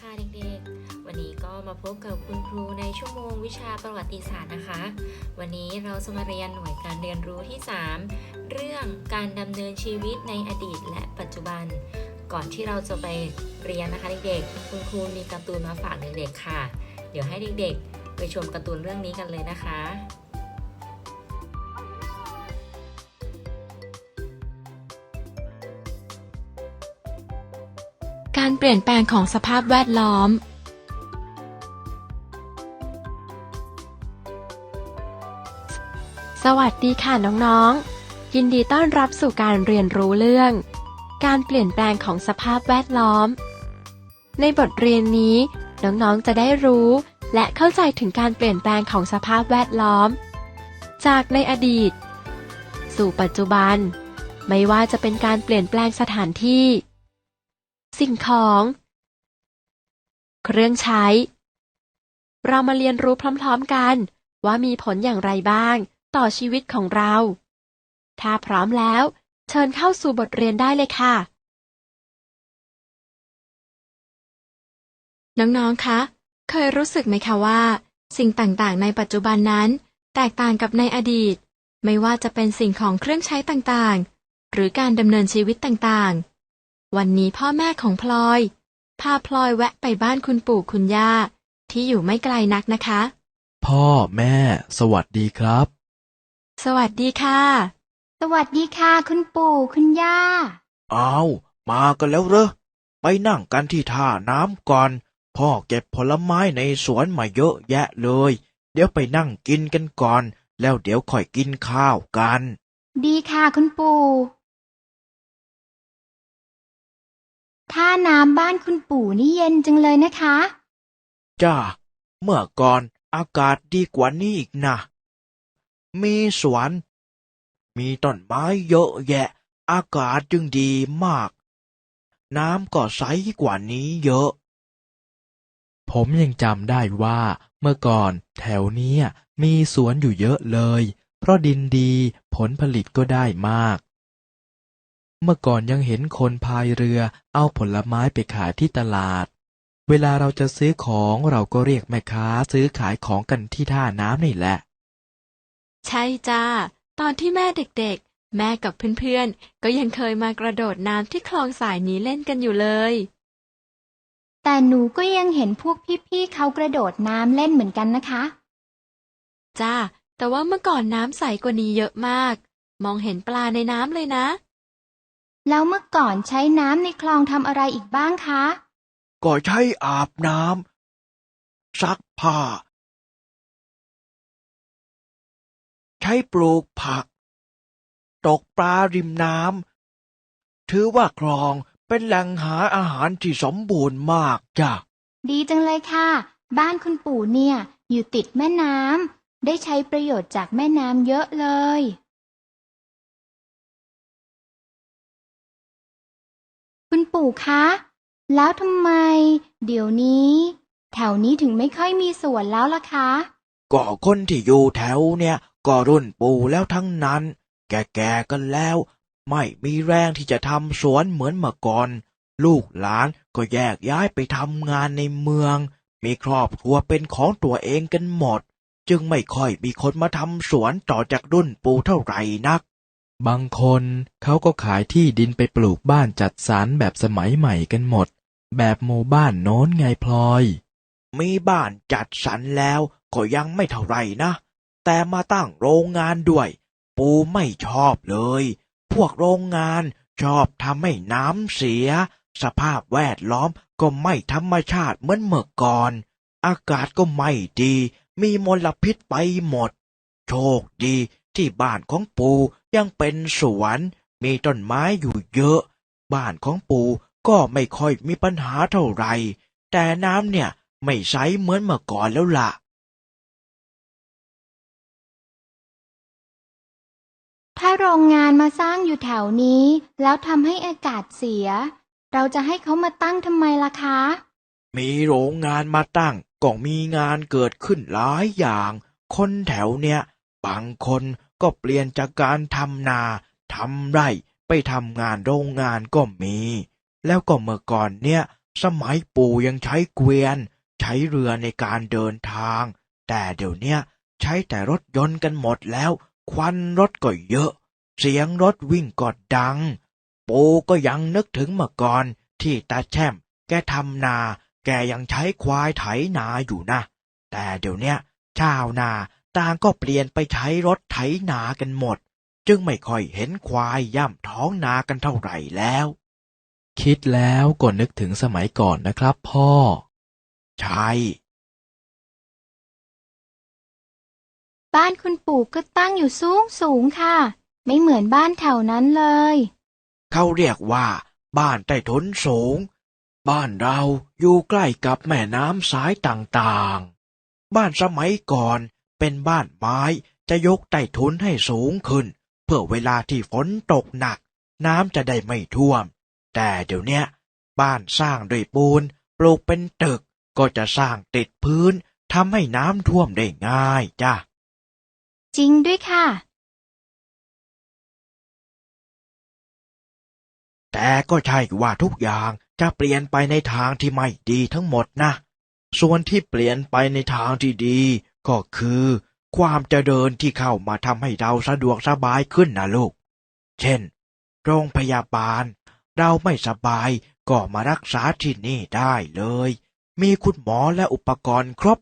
ค่ะเด็กๆ วันนี้ก็มาพบกับคุณครูในชั่วโมงวิชาประวัติศาสตร์นะคะ วันนี้เราจะมาเรียนหน่วยการเรียนรู้ที่ 3 เรื่องการดำเนินชีวิตในอดีตและปัจจุบัน ก่อนที่เราจะไปเรียนนะคะเด็กๆ คุณครูมีการ์ตูนมาฝากเด็กๆค่ะ เดี๋ยวให้เด็กๆ ไปชมการ์ตูนเรื่องนี้กันเลยนะคะ การเปลี่ยนแปลงของสภาพแวดล้อม สวัสดีค่ะน้องๆ ยินดีต้อนรับสู่การเรียนรู้เรื่อง การเปลี่ยนแปลงของสภาพแวดล้อม ในบทเรียนนี้ น้องๆ จะได้รู้ และเข้าใจถึงการเปลี่ยนแปลงของสภาพแวดล้อม จากในอดีต สู่ปัจจุบัน ไม่ว่าจะเป็นการเปลี่ยนแปลงสถานที่ สิ่งของ เครื่องใช้ เรามาเรียนรู้พร้อมๆกัน ว่ามีผลอย่างไรบ้าง ต่อชีวิตของเรา ถ้าพร้อมแล้ว เชิญเข้าสู่บทเรียนได้เลยค่ะ น้องๆ คะ เคยรู้สึกไหมคะว่า สิ่งต่างๆ ในปัจจุบันนั้น แตกต่างกับในอดีต ไม่ว่าจะเป็นสิ่งของเครื่องใช้ต่างๆ หรือการดำเนินชีวิตต่างๆ วันนี้พ่อแม่ของพลอย พาพลอยแวะไปบ้านคุณปู่คุณย่า ที่อยู่ไม่ไกลนักนะคะ พ่อแม่ สวัสดีครับ สวัสดีค่ะ สวัสดีค่ะคุณปู่คุณย่า อ้าว มากันแล้วเหรอ ไปนั่งกันที่ท่าน้ำก่อน พ่อเก็บผลไม้ในสวนมาเยอะแยะเลย เดี๋ยวไปนั่งกินกันก่อน แล้วเดี๋ยวค่อยกินข้าวกัน ดีค่ะคุณปู่ ท่าน้ำบ้านคุณปู่นี่เย็นจังเลยนะคะ จ้า เมื่อก่อนอากาศดีกว่านี้อีกนะ มีสวน มีต้นไม้เยอะแยะ อากาศจึงดีมาก น้ำก็ใสกว่านี้เยอะ ผมยังจำได้ว่า เมื่อก่อนแถวเนี้ยมีสวนอยู่เยอะเลย เพราะดินดีผลผลิตก็ได้มาก เมื่อก่อนยังเห็นคนพายเรือเอาผลไม้ไปขายที่ตลาด เวลาเราจะซื้อของเราก็เรียกแม่ค้าซื้อขายของกันที่ท่าน้ำนี่แหละ ใช่จ้า ตอนที่แม่เด็กๆ แม่กับเพื่อนๆ ก็ยังเคยมากระโดดน้ำที่คลองสายนี้เล่นกันอยู่เลย แต่หนูก็ยังเห็นพวกพี่ๆเขากระโดดน้ำเล่นเหมือนกันนะคะ จ้า แต่ว่าเมื่อก่อนน้ำใสกว่านี้เยอะมาก มองเห็นปลาในน้ำเลยนะ แล้วเมื่อก่อนใช้น้ำในคลองทำอะไรอีกบ้างคะ ก็ใช้อาบน้ำซักผ้า ใช้ปลูกผัก ตกปลาริมน้ำถือว่าคลองเป็นแหล่งหาอาหารที่สมบูรณ์มากจ้ะดีจังเลยค่ะ บ้านคุณปู่เนี่ย อยู่ติดแม่น้ำได้ใช้ประโยชน์จากแม่น้ำเยอะเลย คุณปู่คะ แล้วทำไม เดี๋ยวนี้ แถวนี้ถึงไม่ค่อยมีสวนแล้วล่ะคะ ก็คนที่อยู่แถวเนี่ย ก็รุ่นปู่แล้วทั้งนั้น แก่ๆกันแล้ว ไม่มีแรงที่จะทำสวนเหมือนเมื่อก่อน ลูกหลานก็แยกย้ายไปทำงานในเมือง มีครอบครัวเป็นของตัวเองกันหมด จึงไม่ค่อยมีคนมาทำสวนต่อจากรุ่นปู่เท่าไหร่นัก บางคนเขาก็ขายที่ดินไปปลูกบ้านจัดสรรแบบสมัยใหม่กันหมด แบบหมู่บ้านโน้นไงพลอย มีบ้านจัดสรรแล้วก็ยังไม่เท่าไหร่นะ แต่มาตั้งโรงงานด้วย ปูไม่ชอบเลย พวกโรงงานชอบทำให้น้ำเสีย สภาพแวดล้อมก็ไม่ธรรมชาติเหมือนเมื่อก่อน อากาศก็ไม่ดี มีมลพิษไปหมด โชคดีที่บ้านของปู ยังเป็นสวนมีต้นไม้อยู่เยอะ บ้านของปูก็ไม่ค่อยมีปัญหาเท่าไหร่ แต่น้ำเนี่ยไม่ใสเหมือนเมื่อก่อนแล้วล่ะ ถ้าโรงงานมาสร้างอยู่แถวนี้ แล้วทำให้อากาศเสีย เราจะให้เขามาตั้งทำไมล่ะคะ มีโรงงานมาตั้งก็มีงานเกิดขึ้นหลายอย่าง คนแถวเนี่ยบางคน ก็เปลี่ยนจากการทำนาทำไร่ไปทำงานโรงงานก็มี แล้วก็เมื่อก่อนเนี่ย สมัยปู่ยังใช้เกวียน ใช้เรือในการเดินทาง แต่เดี๋ยวเนี้ยใช้แต่รถยนต์กันหมดแล้ว ควันรถก็เยอะ เสียงรถวิ่งก็ดัง ปู่ก็ยังนึกถึงเมื่อก่อน ที่ตาแช่ม แกทำนา แกยังใช้ควายไถนาอยู่นะ แต่เดี๋ยวเนี้ยชาวนา ต่างก็เปลี่ยนไปใช้รถไถนากันหมด จึงไม่ค่อยเห็นควายย่ำท้องนากันเท่าไหร่แล้ว คิดแล้วก็นึกถึงสมัยก่อนนะครับพ่อ ใช่ บ้านคุณปู่ก็ตั้งอยู่สูงสูงค่ะ ไม่เหมือนบ้านแถวนั้นเลย เขาเรียกว่า บ้านใต้ถุนสูง บ้านเราอยู่ใกล้กับแม่น้ำสายต่างๆ บ้านสมัยก่อน เป็นบ้านไม้จะยกใต้ถุนให้สูงขึ้น เพื่อเวลาที่ฝนตกหนัก น้ำจะได้ไม่ท่วม แต่เดี๋ยวเนี้ยบ้านสร้างด้วยปูนปลูกเป็นตึกก็จะสร้างติดพื้นทำให้น้ำท่วมได้ง่ายจ้ะ จริงด้วยค่ะ แต่ก็ใช่ว่าทุกอย่างจะเปลี่ยนไปในทางที่ไม่ดีทั้งหมดนะ ส่วนที่เปลี่ยนไปในทางที่ดี ก็คือ ความเจริญที่เข้ามาทำให้เราสะดวกสบายขึ้นนะลูก เช่น โรงพยาบาล เราไม่สบายก็มารักษาที่นี่ได้เลย มีคุณหมอและอุปกรณ์ครบ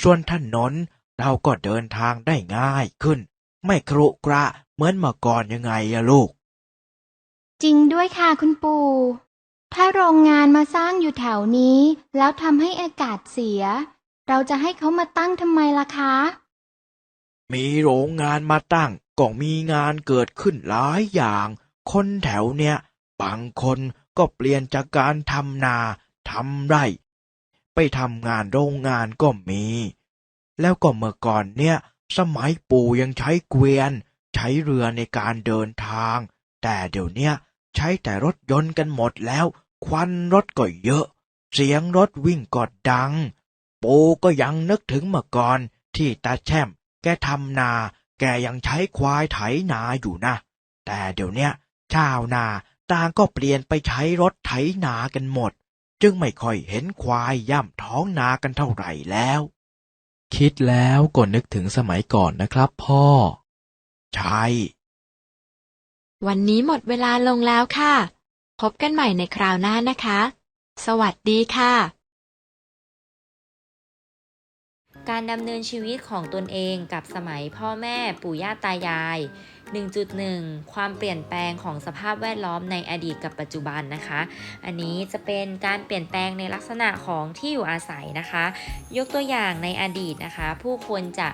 ส่วนถนนเราก็เดินทางได้ง่ายขึ้น ไม่ครุกระเหมือนเมื่อก่อนยังไงอะลูก จริงด้วยค่ะคุณปู่ ถ้าโรงงานมาสร้างอยู่แถวนี้ แล้วทำให้อากาศเสีย เราจะให้เขามาตั้งทำไมล่ะคะ มีโรงงานมาตั้งก็มีงานเกิดขึ้นหลายอย่าง คนแถวเนี้ยบางคนก็เปลี่ยนจากการทำนาทำไร่ ไปทำงานโรงงานก็มี แล้วก็เมื่อก่อนเนี่ย สมัยปู่ยังใช้เกวียน ใช้เรือในการเดินทาง แต่เดี๋ยวเนี้ยใช้แต่รถยนต์กันหมดแล้ว ควันรถก็เยอะ เสียงรถวิ่งก็ดัง ปู่ก็ยังนึกถึงเมื่อก่อนที่ตาแช่ม แกทำนา แกยังใช้ควายไถนาอยู่นะ แต่เดี๋ยวเนี้ยชาวนาต่างก็เปลี่ยนไปใช้รถไถนากันหมด จึงไม่ค่อยเห็นควายย่ำท้องนากันเท่าไหร่แล้ว คิดแล้วก็นึกถึงสมัยก่อนนะครับพ่อ ใช่ วันนี้หมดเวลาลงแล้วค่ะ พบกันใหม่ในคราวหน้านะคะ สวัสดีค่ะ การดำเนินชีวิตของตนเองกับสมัยพ่อแม่ปู่ย่าตายาย 1.1 ความเปลี่ยนแปลงของสภาพแวดล้อมในอดีตกับปัจจุบันนะคะ อันนี้จะเป็นการเปลี่ยนแปลงในลักษณะของที่อยู่อาศัยนะคะ ยกตัวอย่างในอดีตนะคะ ผู้คนจะ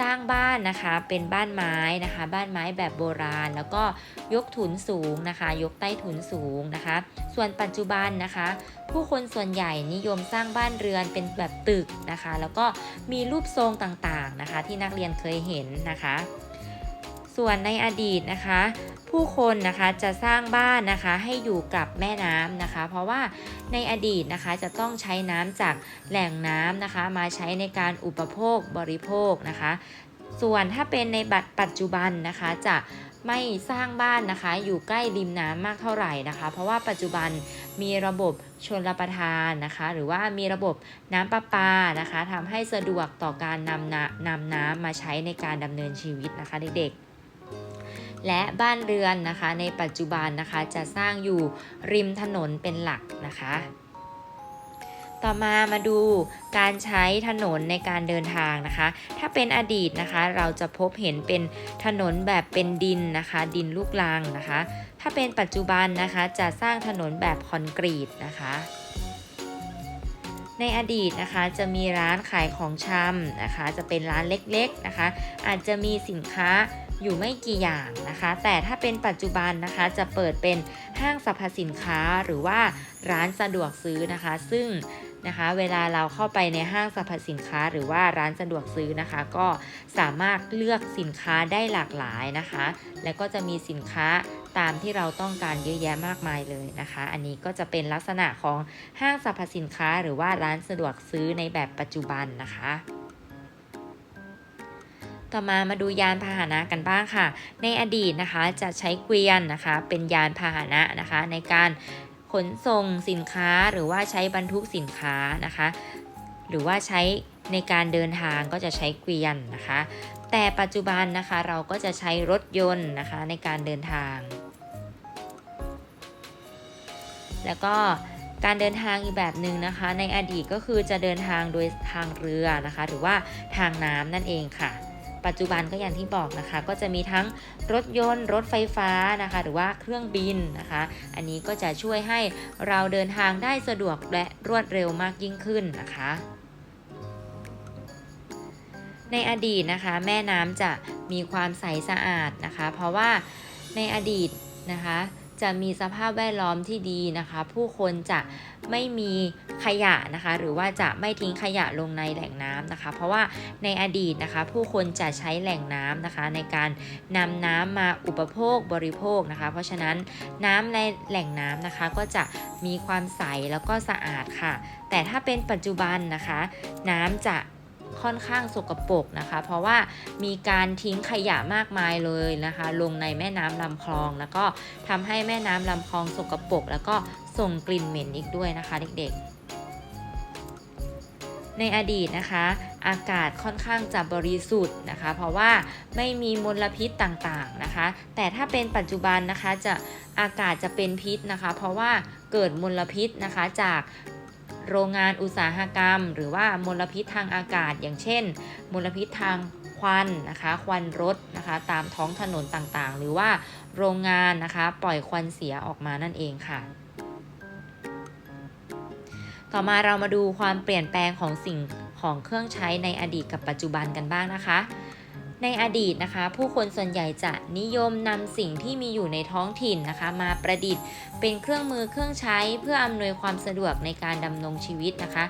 สร้างบ้านนะคะเป็นบ้านไม้นะคะ บ้านไม้แบบโบราณ แล้วก็ยกถุนสูงนะคะ ยกใต้ถุนสูงนะคะ ส่วนปัจจุบันนะคะ ผู้คนส่วนใหญ่นิยมสร้างบ้านเรือนเป็นแบบตึกนะคะ แล้วก็มีรูปทรงต่างๆนะคะ ที่นักเรียนเคยเห็นนะคะ ส่วนในอดีตนะคะ ผู้คนนะคะจะสร้างบ้านนะคะให้อยู่กับแม่น้ำนะคะ เพราะว่าในอดีตนะคะจะต้องใช้น้ำจากแหล่งน้ำนะคะ มาใช้ในการอุปโภคบริโภคนะคะ ส่วนถ้าเป็นในบัตรปัจจุบันนะคะจะไม่สร้างบ้านนะคะ อยู่ใกล้ริมน้ำมากเท่าไหร่นะคะ เพราะว่าปัจจุบันมีระบบชนรับประทานนะคะ หรือว่ามีระบบน้ำประปานะคะทำให้สะดวกต่อการนำน้ำนำน้ำมาใช้ในการดำเนินชีวิตนะคะเด็กๆ และบ้านเรือนนะคะ ในปัจจุบันนะคะจะสร้างอยู่ริมถนนเป็นหลักนะคะ ต่อมามาดูการใช้ถนนในการเดินทางนะคะ ถ้าเป็นอดีตนะคะ เราจะพบเห็นเป็นถนนแบบเป็นดินนะคะ ดินลูกรังนะคะ ถ้าเป็นปัจจุบันนะคะจะสร้างถนนแบบคอนกรีตนะคะในอดีตนะคะจะมีร้านขายของชำนะคะ จะเป็นร้านเล็กๆนะคะ อาจจะมีสินค้า อยู่ไม่กี่อย่างนะคะ แต่ถ้าเป็นปัจจุบันนะคะจะเปิดเป็นห้างสรรพสินค้าหรือว่าร้านสะดวกซื้อนะคะ ซึ่งนะคะเวลาเราเข้าไปในห้างสรรพสินค้า หรือว่าร้านสะดวกซื้อนะคะ ก็สามารถเลือกสินค้าได้หลากหลายนะคะ แล้วก็จะมีสินค้าตามที่เราต้องการเยอะแยะมากมายเลยนะคะ อันนี้ก็จะเป็นลักษณะของห้างสรรพสินค้า หรือว่าร้านสะดวกซื้อในแบบปัจจุบันนะคะ ต่อมามาดูยานพาหนะกันบ้างค่ะ ในอดีตนะคะจะใช้เกวียนนะคะ เป็นยานพาหนะนะคะ ในการขนส่งสินค้าหรือว่าใช้บรรทุกสินค้านะคะ หรือว่าใช้ในการเดินทางก็จะใช้เกวียนนะคะ แต่ปัจจุบันนะคะเราก็จะใช้รถยนต์นะคะในการเดินทาง แล้วก็การเดินทางอีกแบบหนึ่งนะคะ ในอดีตก็คือจะเดินทางโดยทางเรือนะคะ หรือว่าทางน้ำนั่นเองค่ะ ปัจจุบันก็อย่างที่บอกนะคะ ก็จะมีทั้งรถยนต์ รถไฟฟ้านะคะ หรือว่าเครื่องบินนะคะ อันนี้ก็จะช่วยให้เราเดินทางได้สะดวกและรวดเร็วมากยิ่งขึ้นนะคะในอดีตนะคะแม่น้ำจะมีความใสสะอาดนะคะ เพราะว่าในอดีตนะคะ จะมีสภาพแวดล้อมที่ดีนะคะ ผู้คนจะไม่มีขยะนะคะ หรือว่าจะไม่ทิ้งขยะลงในแหล่งน้ำนะคะ เพราะว่าในอดีตนะคะ ผู้คนจะใช้แหล่งน้ำนะคะ ในการนำน้ำมาอุปโภคบริโภคนะคะ เพราะฉะนั้นน้ำในแหล่งน้ำนะคะ ก็จะมีความใสแล้วก็สะอาดค่ะ แต่ถ้าเป็นปัจจุบันนะคะ น้ำจะ ค่อนข้างสกปรกนะคะ เพราะว่ามีการทิ้งขยะมากมายเลยนะคะ ลงในแม่น้ำลำคลอง แล้วก็ทำให้แม่น้ำลำคลองสกปรกแล้วก็ส่งกลิ่นเหม็นอีกด้วยนะคะเด็กๆ ในอดีตนะคะอากาศค่อนข้างจะบริสุทธิ์นะคะ เพราะว่าไม่มีมลพิษต่างๆนะคะ แต่ถ้าเป็นปัจจุบันนะคะจะอากาศจะเป็นพิษนะคะ เพราะว่าเกิดมลพิษนะคะจาก โรงงานอุตสาหกรรม หรือว่ามลพิษทางอากาศ อย่างเช่น มลพิษทางควันนะคะควันรถนะคะตามท้องถนนต่างๆ หรือว่าโรงงานนะคะปล่อยควันเสียออกมานั่นเองค่ะต่อมาเรามาดูความเปลี่ยนแปลงของสิ่งของเครื่องใช้ในอดีตกับปัจจุบันกันบ้างนะคะ ในอดีตนะคะ ผู้คนส่วนใหญ่จะนิยมนำสิ่งที่มีอยู่ในท้องถิ่นนะคะ มาประดิษฐ์เป็นเครื่องมือเครื่องใช้เพื่ออำนวยความสะดวกในการดำรงชีวิตนะคะ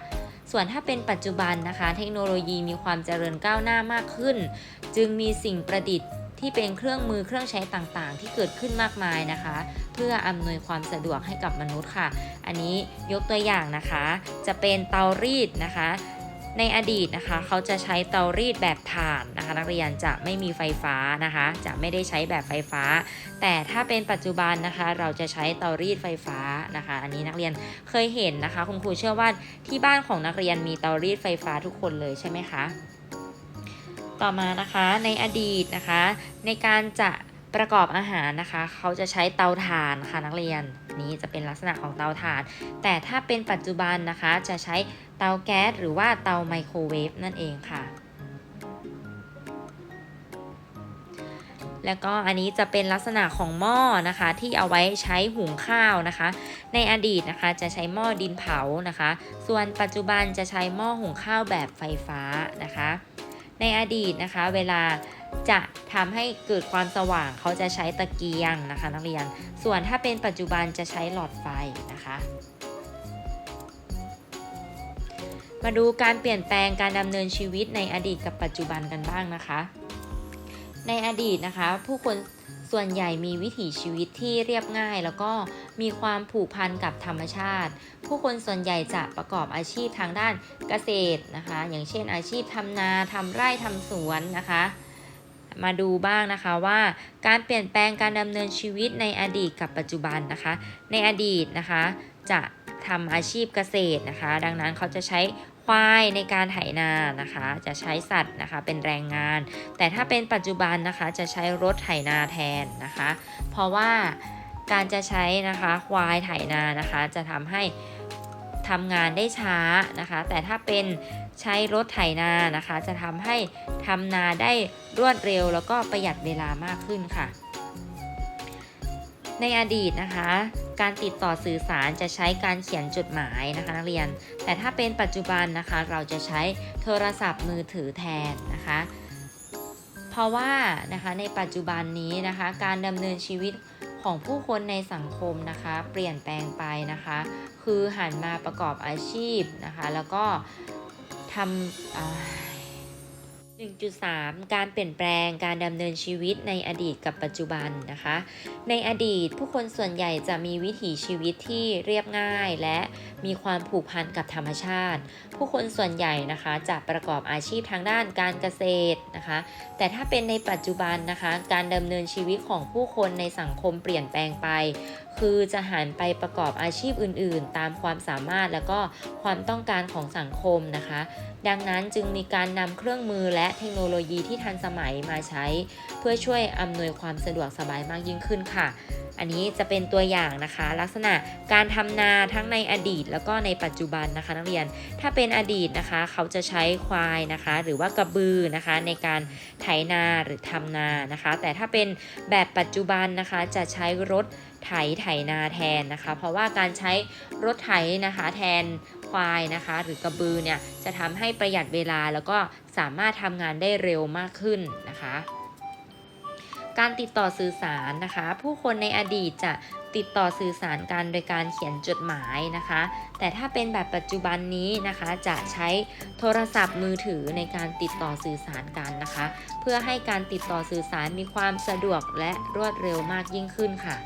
ส่วนถ้าเป็นปัจจุบันนะคะ เทคโนโลยีมีความเจริญก้าวหน้ามากขึ้น จึงมีสิ่งประดิษฐ์ที่เป็นเครื่องมือเครื่องใช้ต่างๆ ที่เกิดขึ้นมากมายนะคะ เพื่ออำนวยความสะดวกให้กับมนุษย์ค่ะ อันนี้ยกตัวอย่างนะคะ จะเป็นเตารีดนะคะ ในอดีตนะคะเขาจะใช้เตารีดแบบถ่านนะคะ นักเรียนจะไม่มีไฟฟ้านะคะ จะไม่ได้ใช้แบบไฟฟ้า แต่ถ้าเป็นปัจจุบันนะคะ เราจะใช้เตารีดไฟฟ้านะคะ อันนี้นักเรียนเคยเห็นนะคะ คุณครูเชื่อว่าที่บ้านของนักเรียนมีเตารีดไฟฟ้าทุกคนเลยใช่ไหมคะ ต่อมานะคะในอดีตนะคะ ในการจะ ประกอบอาหารนะคะ เขาจะใช้เตาถ่านค่ะนักเรียน นี้จะเป็นลักษณะของเตาถ่าน แต่ถ้าเป็นปัจจุบันนะคะ จะใช้เตาแก๊สหรือว่าเตาไมโครเวฟนั่นเองค่ะแล้วก็อันนี้จะเป็นลักษณะของหม้อนะคะที่เอาไว้ใช้หุงข้าวนะคะ ในอดีตนะคะจะใช้หม้อดินเผานะคะ ส่วนปัจจุบันจะใช้หม้อหุงข้าวแบบไฟฟ้านะคะ ในอดีตนะคะ เวลา จะทำให้เกิดความสว่างเขาจะใช้ตะเกียงนะคะ นักเรียน ส่วนถ้าเป็นปัจจุบันจะใช้หลอดไฟนะคะ มาดูการเปลี่ยนแปลงการดำเนินชีวิตในอดีตกับปัจจุบันกันบ้างนะคะ ในอดีตนะคะ ผู้คนส่วนใหญ่มีวิถีชีวิตที่เรียบง่าย แล้วก็มีความผูกพันกับธรรมชาติ ผู้คนส่วนใหญ่จะประกอบอาชีพทางด้านเกษตรนะคะ อย่างเช่นอาชีพทำนาทำไร่ทำสวนนะคะ มาดูบ้างนะคะว่าการเปลี่ยนแปลงการดำเนินชีวิตในอดีตกับปัจจุบันนะคะ ในอดีตนะคะ จะทำอาชีพเกษตรนะคะ ดังนั้นเขาจะใช้ควายในการไถนานะคะ จะใช้สัตว์นะคะเป็นแรงงาน แต่ถ้าเป็นปัจจุบันนะคะจะใช้รถไถนาแทนนะคะ เพราะว่าการจะใช้นะคะควายไถนานะคะ จะทำให้ ทำงานได้ช้านะคะ แต่ถ้าเป็นใช้รถไถนานะคะ จะทำให้ทำนาได้รวดเร็ว แล้วก็ประหยัดเวลามากขึ้นค่ะ ในอดีตนะคะ การติดต่อสื่อสารจะใช้การเขียนจดหมายนะคะนักเรียน แต่ถ้าเป็นปัจจุบันนะคะ เราจะใช้โทรศัพท์มือถือแทนนะคะ เพราะว่านะคะในปัจจุบันนี้นะคะ การดำเนินชีวิตของผู้คนในสังคมนะคะ เปลี่ยนแปลงไปนะคะ คือหันมาประกอบอาชีพนะคะ แล้วก็ทำ1.3 การเปลี่ยนแปลงการดำเนินชีวิตในอดีตกับปัจจุบันนะคะ ในอดีตผู้คนส่วนใหญ่จะมีวิถีชีวิตที่เรียบง่ายและมีความผูกพันกับธรรมชาติ ผู้คนส่วนใหญ่นะคะจะประกอบอาชีพทางด้านการเกษตรนะคะ แต่ถ้าเป็นในปัจจุบันนะคะ การดำเนินชีวิตของผู้คนในสังคมเปลี่ยนแปลงไปคือจะหันไปประกอบอาชีพอื่นๆ ตามความสามารถแล้วก็ความต้องการของสังคมนะคะ ดังนั้นจึงมีการนำเครื่องมือและเทคโนโลยีที่ทันสมัยมาใช้ เพื่อช่วยอำนวยความสะดวกสบายมากยิ่งขึ้นค่ะ อันนี้จะเป็นตัวอย่างนะคะ ลักษณะการทำนาทั้งในอดีต แล้วก็ในปัจจุบันนะคะนักเรียน ถ้าเป็นอดีตนะคะ เขาจะใช้ควายนะคะ หรือว่ากระบือนะคะ ในการไถนาหรือทำนานะคะ แต่ถ้าเป็นแบบปัจจุบันนะคะจะใช้รถ ไถไถนาแทนนะคะ เพราะว่าการใช้รถไถนะคะแทนควายนะคะ หรือกระบือเนี่ยจะทำให้ประหยัดเวลาแล้วก็สามารถทำงานได้เร็วมากขึ้นนะคะ การติดต่อสื่อสารนะคะ ผู้คนในอดีตจะติดต่อสื่อสารกันโดยการเขียนจดหมายนะคะ แต่ถ้าเป็นแบบปัจจุบันนี้นะคะจะใช้โทรศัพท์มือถือในการติดต่อสื่อสารกันนะคะ เพื่อให้การติดต่อสื่อสารมีความสะดวกและรวดเร็วมากยิ่งขึ้นค่ะ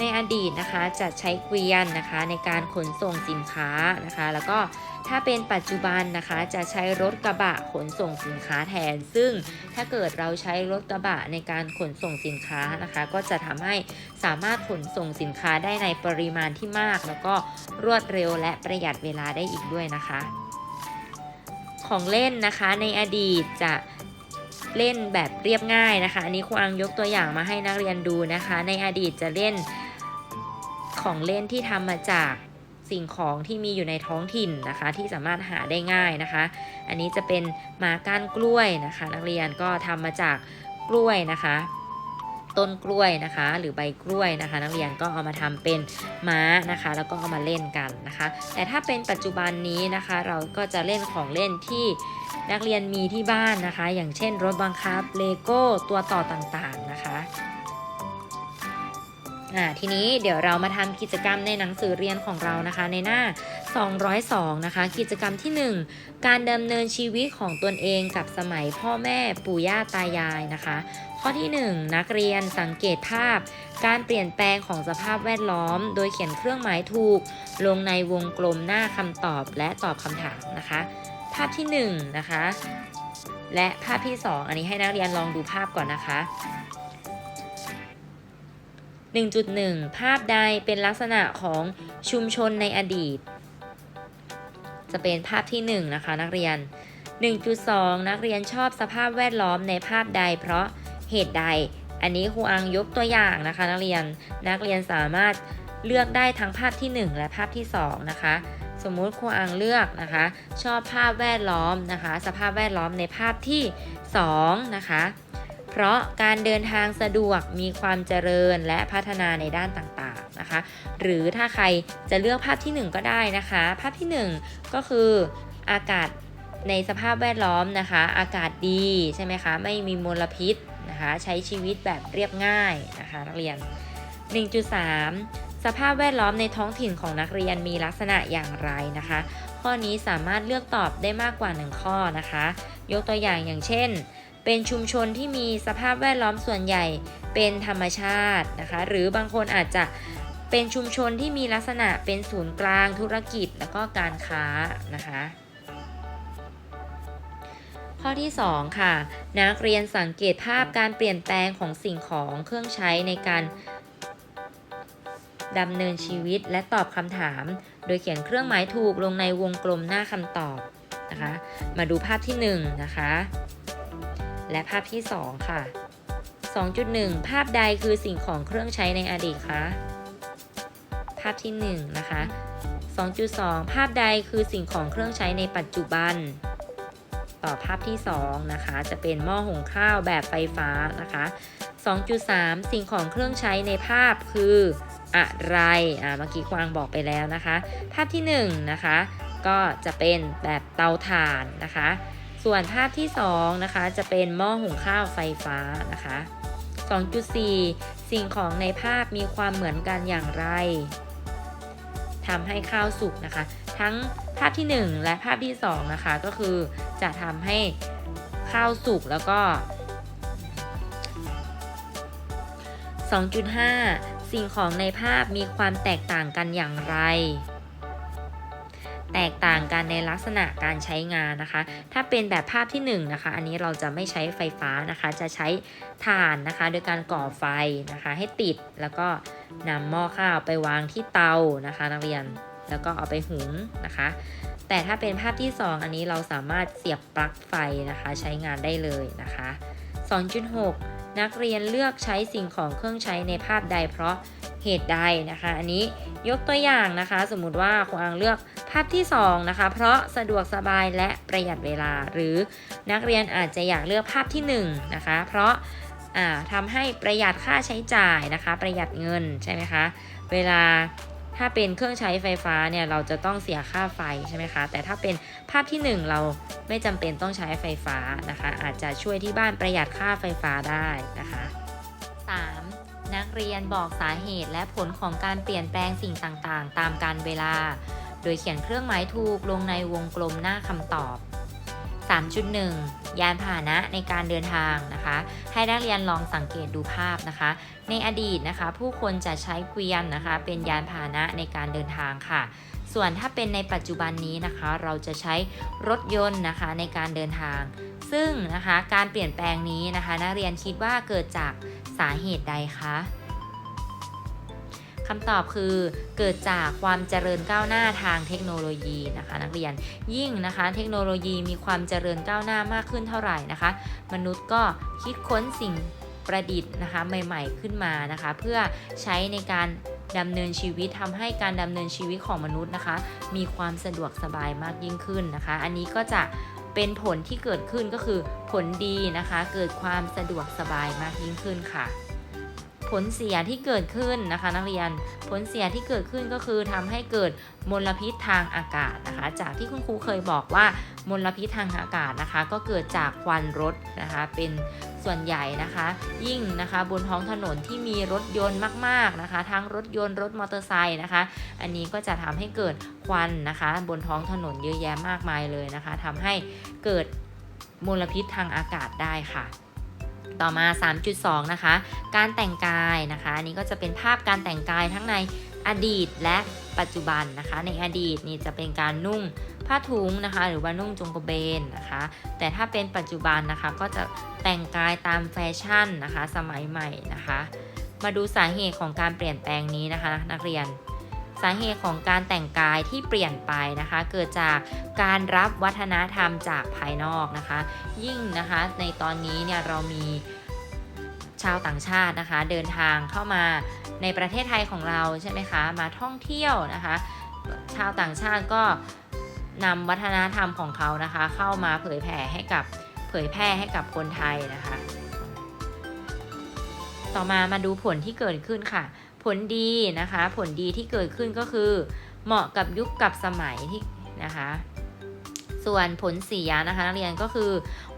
ในอดีตนะคะจะใช้เกวียนนะคะในการขนส่งสินค้านะคะ แล้วก็ถ้าเป็นปัจจุบันนะคะจะใช้รถกระบะขนส่งสินค้าแทน ซึ่งถ้าเกิดเราใช้รถกระบะในการขนส่งสินค้านะคะ ก็จะทำให้สามารถขนส่งสินค้าได้ในปริมาณที่มาก แล้วก็รวดเร็วและประหยัดเวลาได้อีกด้วยนะคะ ของเล่นนะคะในอดีตจะเล่นแบบเรียบง่ายนะคะ อันนี้ครูอังยกตัวอย่างมาให้นักเรียนดูนะคะ ในอดีตจะเล่น ของเล่นที่ทำมาจากสิ่งของที่มีอยู่ในท้องถิ่นนะคะ ที่สามารถหาได้ง่ายนะคะ อันนี้จะเป็นมาก้านกล้วยนะคะ นักเรียนก็ทำมาจากกล้วยนะคะ ต้นกล้วยนะคะ หรือใบกล้วยนะคะ นักเรียนก็เอามาทำเป็นม้านะคะ แล้วก็เอามาเล่นกันนะคะ แต่ถ้าเป็นปัจจุบันนี้นะคะ เราก็จะเล่นของเล่นที่นักเรียนมีที่บ้านนะคะ อย่างเช่นรถบังคับเลโก้ตัวต่อต่างๆนะคะ อ่าทีนี้เดี๋ยวเรามาทำกิจกรรมในหนังสือเรียนของเรานะคะ ในหน้า 202 นะคะ กิจกรรมที่ 1 การดำเนินชีวิตของตนเองกับสมัยพ่อแม่ปู่ย่าตายายนะคะ ข้อที่ 1 นักเรียนสังเกตภาพ การเปลี่ยนแปลงของสภาพแวดล้อม โดยเขียนเครื่องหมายถูก ลงในวงกลมหน้าคำตอบและตอบคำถามนะคะ ภาพที่ 1 นะคะ และภาพที่ 2 อันนี้ให้นักเรียนลองดูภาพก่อนนะคะ 1.1 ภาพใดเป็นลักษณะของชุมชนในอดีต จะเป็นภาพที่ 1 นะคะนักเรียน 1.2 นักเรียนชอบสภาพแวดล้อมในภาพใด เพราะเหตุใด อันนี้ครูอังยกตัวอย่างนะคะ นักเรียนนักเรียนสามารถเลือกได้ทั้งภาพที่ 1 และภาพที่ 2 นะคะ สมมุติครูอังเลือกนะคะ ชอบภาพแวดล้อมนะคะ สภาพแวดล้อมในภาพที่ 2 นะคะ เพราะการเดินทางสะดวกมีความเจริญและพัฒนาในด้านต่างๆนะคะ หรือถ้าใครจะเลือกภาพที่ 1 ก็ได้นะคะ ภาพที่ 1 ก็คืออากาศในสภาพแวดล้อมนะคะ อากาศดีใช่ไหมคะ ไม่มีมลพิษนะคะ ใช้ชีวิตแบบเรียบง่ายนะคะนักเรียน 1.3 สภาพแวดล้อมในท้องถิ่นของนักเรียนมีลักษณะอย่างไรนะคะ ข้อนี้สามารถเลือกตอบได้มากกว่า 1 ข้อนะคะ ยกตัวอย่างอย่างเช่น เป็นชุมชนที่มีสภาพแวดล้อมส่วนใหญ่เป็นธรรมชาตินะคะ หรือบางคนอาจจะเป็นชุมชนที่มีลักษณะเป็นศูนย์กลางธุรกิจแล้วก็การค้านะคะ ข้อที่ 2 ค่ะ นักเรียนสังเกตภาพการเปลี่ยนแปลงของสิ่งของเครื่องใช้ในการดำเนินชีวิตและตอบคำถาม โดยเขียนเครื่องหมายถูกลงในวงกลมหน้าคำตอบนะคะ มาดูภาพที่1นะคะ และภาพที่ 2 ค่ะ 2.1 ภาพใดคือสิ่งของเครื่องใช้ในอดีตคะ ภาพที่1นะคะ 2.2 ภาพใดคือสิ่งของเครื่องใช้ในปัจจุบัน ต่อภาพที่ 2 นะคะ จะเป็นหม้อหุงข้าวแบบไฟฟ้านะคะ 2.3 สิ่งของเครื่องใช้ในภาพคืออะไร อ่า เมื่อกี้ควางบอกไปแล้วนะคะ ภาพที่1นะคะ ก็จะเป็นแบบเตาถ่านนะคะ ส่วนภาพที่ 2 นะคะ จะเป็นหม้อหุงข้าวไฟฟ้านะคะ 2.4 สิ่งของในภาพมีความเหมือนกันอย่างไรทำให้ข้าวสุกนะคะ ทั้งภาพที่ 1 และภาพที่ 2 นะคะ ก็คือจะทำให้ข้าวสุกแล้วก็ 2.5 สิ่งของในภาพมีความแตกต่างกันอย่างไร แตกต่างกันในลักษณะการใช้งานนะคะ ถ้าเป็นแบบภาพที่1นงนะคะ อันนี้เราจะไม่ใช้ไฟฟ้านะคะ จะใช้ถ่านนะคะ โดยการก่อไฟนะคะ ให้ติดแล้วก็นำหม้อข้าวไปวางที่เตานะคะ นักเรียนแล้วก็เอาไปหุงนะคะ แต่ถ้าเป็นภาพที่ 2 อันนี้เราสามารถเสียบปลั๊กไฟนะคะ ใช้งานได้เลยนะคะ 2.6 นักเรียนเลือกใช้สิ่งของเครื่องใช้ในภาพใดเพราะ เหตุใดนะคะ อันนี้ยกตัวอย่างนะคะ สมมุติว่าครูอังเลือกภาพที่2นะคะ เพราะสะดวกสบายและประหยัดเวลา หรือนักเรียนอาจจะอยากเลือกภาพที่1นะคะ เพราะาทำให้ประหยัดค่าใช้จ่ายนะคะ ประหยัดเงินใช่ไหมคะ เวลาถ้าเป็นเครื่องใช้ไฟฟ้าเนี่ยเราจะต้องเสียค่าไฟใช่ไหมคะ แต่ถ้าเป็นภาพที่ 1 เราไม่จำเป็นต้องใช้ไฟฟ้านะคะ อาจจะช่วยที่บ้านประหยัดค่าไฟฟ้าได้นะคะ 3. เรียนบอกสาเหตุและผลของการเปลี่ยนแปลงสิ่งต่างๆ ตามการเวลา โดยเขียนเครื่องหมายถูกลงในวงกลมหน้าคำตอบ 3.1 ยานพาหนะในการเดินทางนะคะ ให้นักเรียนลองสังเกตดูภาพนะคะ ในอดีตนะคะ ผู้คนจะใช้เกวียนนะคะ เป็นยานพาหนะในการเดินทางค่ะ ส่วนถ้าเป็นในปัจจุบันนี้นะคะ เราจะใช้รถยนต์นะคะในการเดินทาง ซึ่งนะคะการเปลี่ยนแปลงนี้นะคะ นักเรียนคิดว่าเกิดจากสาเหตุใดคะ คำตอบคือเกิดจากความเจริญก้าวหน้าทางเทคโนโลยีนะคะ นักเรียนยิ่งนะคะ เทคโนโลยีมีความเจริญก้าวหน้ามากขึ้นเท่าไหร่นะคะ มนุษย์ก็คิดค้นสิ่งประดิษฐ์นะคะใหม่ๆขึ้นมานะคะ เพื่อใช้ในการดำเนินชีวิตทำให้การดำเนินชีวิตของมนุษย์นะคะ มีความสะดวกสบายมากยิ่งขึ้นนะคะ อันนี้ก็จะเป็นผลที่เกิดขึ้นก็คือผลดีนะคะ เกิดความสะดวกสบายมากยิ่งขึ้นค่ะ ผลเสียที่เกิดขึ้นนะคะ นักเรียนผลเสียที่เกิดขึ้นก็คือทำให้เกิดมลพิษทางอากาศนะคะ จากที่คุณครูเคยบอกว่ามลพิษทางอากาศนะคะ ก็เกิดจากควันรถนะคะ เป็นส่วนใหญ่นะคะ ยิ่งนะคะบนท้องถนนที่มีรถยนต์มากๆนะคะ ทั้งรถยนต์รถมอเตอร์ไซค์นะคะ อันนี้ก็จะทำให้เกิดควันนะคะ บนท้องถนนเยอะแยะมากมายเลยนะคะทำให้เกิดมลพิษทางอากาศได้ค่ะ ต่อมา 3.2 นะคะ การแต่งกายนะคะอันนี้ก็จะเป็นภาพการแต่งกายทั้งในอดีตและปัจจุบันนะคะ ในอดีตนี่จะเป็นการนุ่งผ้าถุงนะคะ หรือว่านุ่งจงกระเบนนะคะ แต่ถ้าเป็นปัจจุบันนะคะ ก็จะแต่งกายตามแฟชั่นนะคะ สมัยใหม่นะคะ มาดูสาเหตุของการเปลี่ยนแปลงนี้นะคะ นักเรียน สาเหตุของการแต่งกายที่เปลี่ยนไปนะคะ เกิดจากการรับวัฒนธรรมจากภายนอกนะคะ ยิ่งนะคะในตอนนี้เนี่ยเรามีชาวต่างชาตินะคะ เดินทางเข้ามาในประเทศไทยของเราใช่ไหมคะ มาท่องเที่ยวนะคะ ชาวต่างชาติก็นำวัฒนธรรมของเขานะคะ เข้ามาเผยแผ่ให้กับเผยแพร่ให้กับคนไทยนะคะ ต่อมามาดูผลที่เกิดขึ้นค่ะ ผลดีนะคะ ผลดีที่เกิดขึ้นก็คือ เหมาะกับยุคกับสมัยที่นะคะ ส่วนผลเสียนะคะนักเรียนก็คือ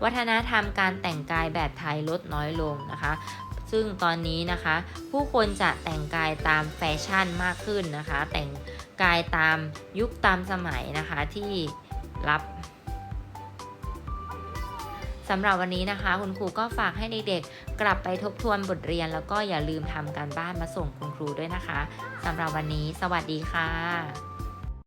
วัฒนธรรมการแต่งกายแบบไทยลดน้อยลงนะคะซึ่งตอนนี้นะคะ ผู้คนจะแต่งกายตามแฟชั่นมากขึ้นนะคะ แต่งกายตามยุคตามสมัยนะคะที่รับสำหรับวันนี้นะคะ คุณครูก็ฝากให้เด็กๆ กลับไปทบทวนบทเรียนแล้วก็อย่าลืมทำการบ้านมาส่งคุณครูด้วยนะคะสำหรับวันนี้ สวัสดีค่ะ